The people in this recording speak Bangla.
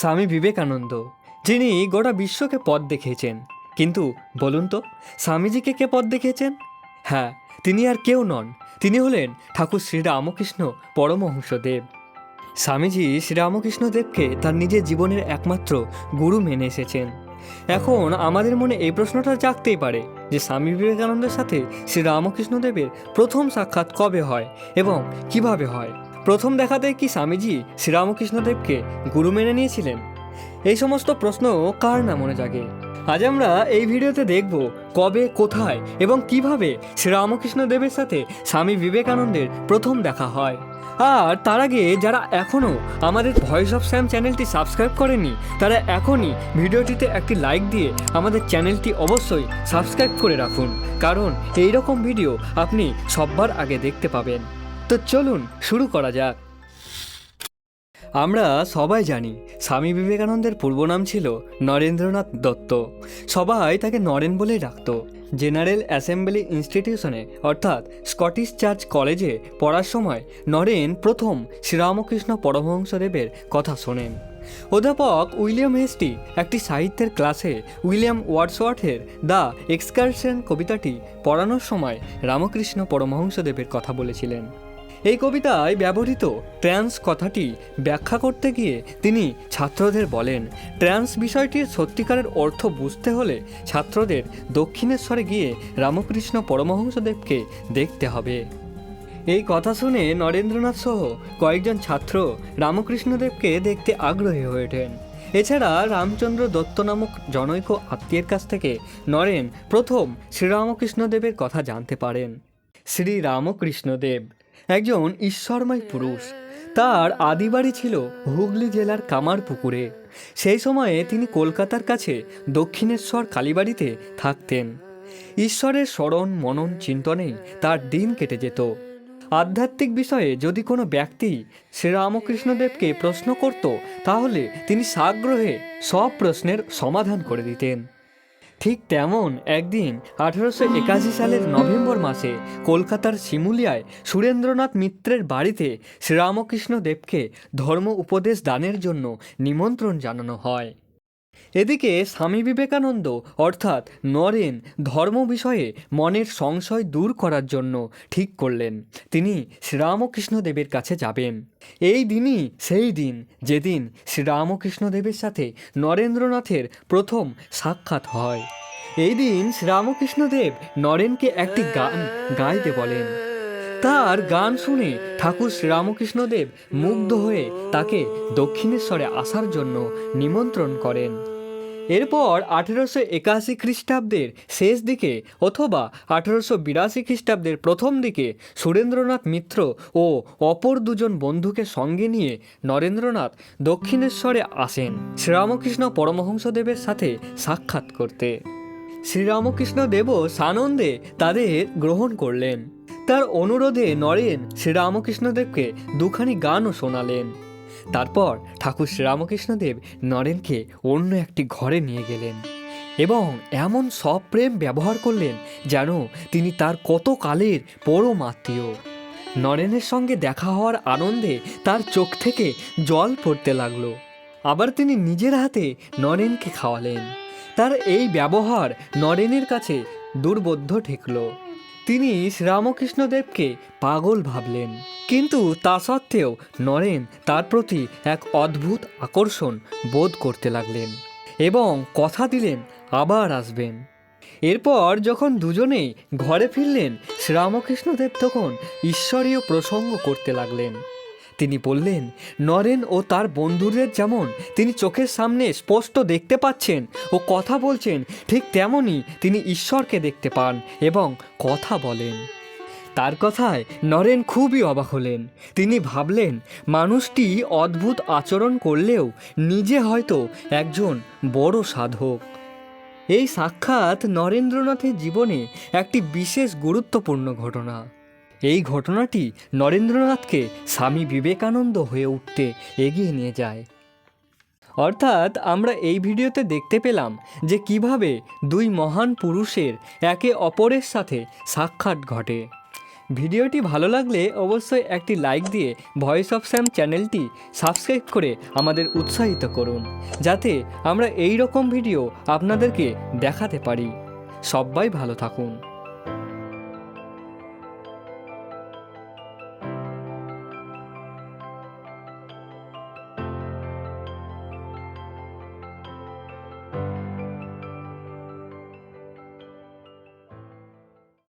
স্বামী বিবেকানন্দ, যিনি গোটা বিশ্বকে পথ দেখিয়েছেন। কিন্তু বলুন তো, স্বামীজিকে কে পথ দেখিয়েছেন? হ্যাঁ তিনি আর কেউ নন। তিনি হলেন ঠাকুর শ্রীরামকৃষ্ণ পরমহংসদেব। স্বামীজি শ্রীরামকৃষ্ণদেবকে তার নিজের জীবনের একমাত্র গুরু মেনে এসেছেন। এখন আমাদের মনে এই প্রশ্নটা জাগতেই পারে যে স্বামী বিবেকানন্দের সাথে শ্রীরামকৃষ্ণদেবের প্রথম সাক্ষাৎ কবে হয় এবং কীভাবে হয়? প্রথম দেখাতে কি স্বামীজি শ্রীরামকৃষ্ণদেবকে গুরু মেনে নিয়েছিলেন? এই সমস্ত প্রশ্ন কার না মনে জাগে? আজ আমরা এই ভিডিওতে দেখব কবে, কোথায় এবং কীভাবে শ্রীরামকৃষ্ণদেবের সাথে স্বামী বিবেকানন্দের প্রথম দেখা হয়। আর তার আগে যারা এখনও আমাদের ভয়েস অফ স্যাম চ্যানেলটি সাবস্ক্রাইব করেনি, তারা এখনই ভিডিওটিতে একটি লাইক দিয়ে আমাদের চ্যানেলটি অবশ্যই সাবস্ক্রাইব করে রাখুন। কারণ এই রকম ভিডিও আপনি সববার আগে দেখতে পাবেন। তো চলুন, শুরু করা যাক। আমরা সবাই জানি, স্বামী বিবেকানন্দের পূর্ব নাম ছিল নরেন্দ্রনাথ দত্ত। সবাই তাকে নরেন বলেই ডাকত। জেনারেল অ্যাসেম্বলি ইনস্টিটিউশনে, অর্থাৎ স্কটিশ চার্চ কলেজে পড়ার সময় নরেন প্রথম শ্রীরামকৃষ্ণ পরমহংসদেবের কথা শোনেন। অধ্যাপক উইলিয়াম হেস্টি একটি সাহিত্যের ক্লাসে উইলিয়াম ওয়ার্ডসওয়ার্থের দ্য এক্সকারশন কবিতাটি পড়ানোর সময় রামকৃষ্ণ পরমহংসদেবের কথা বলেছিলেন। এই কবিতায় ব্যবহৃত ট্রান্স কথাটি ব্যাখ্যা করতে গিয়ে তিনি ছাত্রদের বলেন, ট্রান্স বিষয়টির সত্যিকারের অর্থ বুঝতে হলে ছাত্রদের দক্ষিণেশ্বরে গিয়ে রামকৃষ্ণ পরমহংসদেবকে দেখতে হবে। এই কথা শুনে নরেন্দ্রনাথ সহ কয়েকজন ছাত্র রামকৃষ্ণদেবকে দেখতে আগ্রহী হয়ে ওঠেন। এছাড়া রামচন্দ্র দত্ত নামক জনৈক আত্মীয়ের কাছ থেকে নরেন প্রথম শ্রীরামকৃষ্ণদেবের কথা জানতে পারেন। শ্রী রামকৃষ্ণদেব একজন ঈশ্বরময় পুরুষ। তার আদিবাড়ি ছিল হুগলি জেলার কামারপুকুরে। সেই সময়ে তিনি কলকাতার কাছে দক্ষিণেশ্বর কালীবাড়িতে থাকতেন। ঈশ্বরের স্মরণ, মনন চিন্তনেই তার দিন কেটে যেত। আধ্যাত্মিক বিষয়ে যদি কোনো ব্যক্তি শ্রীরামকৃষ্ণদেবকে প্রশ্ন করত, তাহলে তিনি সাগ্রহে সব প্রশ্নের সমাধান করে দিতেন। ঠিক তেমন একদিন আঠারোশো একাশি সালের নভেম্বর মাসে কলকাতার শিমুলিয়ায় সুরেন্দ্রনাথ মিত্রের বাড়িতে শ্রীরামকৃষ্ণ দেবকে ধর্ম উপদেশ দানের জন্য নিমন্ত্রণ জানানো হয়। এদিকে স্বামী বিবেকানন্দ, অর্থাৎ নরেন, ধর্ম বিষয়ে মনের সংশয় দূর করার জন্য ঠিক করলেন। তিনি শ্রীরামকৃষ্ণদেবের কাছে যাবেন। এই দিনই সেই দিন যেদিন শ্রীরামকৃষ্ণদেবের সাথে নরেন্দ্রনাথের প্রথম সাক্ষাৎ হয়। এই দিন শ্রীরামকৃষ্ণদেব নরেনকে একটি গান গাইতে বলেন। তার গান শুনে ঠাকুর শ্রীরামকৃষ্ণদেব মুগ্ধ হয়ে তাকে দক্ষিণেশ্বরে আসার জন্য নিমন্ত্রণ করেন। এরপর আঠেরোশো একাশি খ্রিস্টাব্দের শেষ দিকে অথবা আঠেরোশো বিরাশি খ্রিস্টাব্দের প্রথম দিকে সুরেন্দ্রনাথ মিত্র ও অপর দুজন বন্ধুকে সঙ্গে নিয়ে নরেন্দ্রনাথ দক্ষিণেশ্বরে আসেন শ্রীরামকৃষ্ণ পরমহংসদেবের সাথে সাক্ষাৎ করতে। শ্রীরামকৃষ্ণ দেবও সানন্দে তাদের গ্রহণ করলেন। তার অনুরোধে নরেন শ্রীরামকৃষ্ণদেবকে দুখানি গানও শোনালেন। তারপর ঠাকুর শ্রীরামকৃষ্ণদেব নরেনকে অন্য একটি ঘরে নিয়ে গেলেন এবং এমন সপ্রেম ব্যবহার করলেন যেন তিনি তার কত কালের পরম আত্মীয়। নরেনের সঙ্গে দেখা হওয়ার আনন্দে তার চোখ থেকে জল পড়তে লাগল। আবার তিনি নিজের হাতে নরেনকে খাওয়ালেন। তার এই ব্যবহার নরেনের কাছে দুর্বোধ্য ঠেকল। তিনি রামকৃষ্ণদেবকে পাগল ভাবলেন। কিন্তু তা সত্ত্বেও নরেন তার প্রতি এক অদ্ভুত আকর্ষণ বোধ করতে লাগলেন এবং কথা দিলেন, আবার আসবেন। এরপর যখন দুজনেই ঘরে ফিরলেন, শ্রীরামকৃষ্ণদেব তখন ঈশ্বরীয় প্রসঙ্গ করতে লাগলেন। তিনি বললেন, নরেন ও তার বন্ধুদের যেমন তিনি চোখের সামনে স্পষ্ট দেখতে পাচ্ছেন ও কথা বলছেন, ঠিক তেমনই তিনি ঈশ্বরকে দেখতে পান এবং কথা বলেন। তার কথায় নরেন খুবই অবাক হলেন। তিনি ভাবলেন, মানুষটি অদ্ভুত আচরণ করলেও নিজে হয়তো একজন বড় সাধক। এই সাক্ষাৎ নরেন্দ্রনাথের জীবনে একটি বিশেষ গুরুত্বপূর্ণ ঘটনা। এই ঘটনাটি নরেন্দ্রনাথকে স্বামী বিবেকানন্দ হয়ে উঠতে এগিয়ে নিয়ে যায়। অর্থাৎ আমরা এই ভিডিওতে দেখতে পেলাম যে কীভাবে দুই মহান পুরুষের একে অপরের সাথে সাক্ষাৎ ঘটে। ভিডিওটি ভালো লাগলে অবশ্যই একটি লাইক দিয়ে ভয়েস অফ স্যাম চ্যানেলটি সাবস্ক্রাইব করে আমাদের উৎসাহিত করুন, যাতে আমরা এই রকম ভিডিও আপনাদেরকে দেখাতে পারি। সবাই ভালো থাকুন।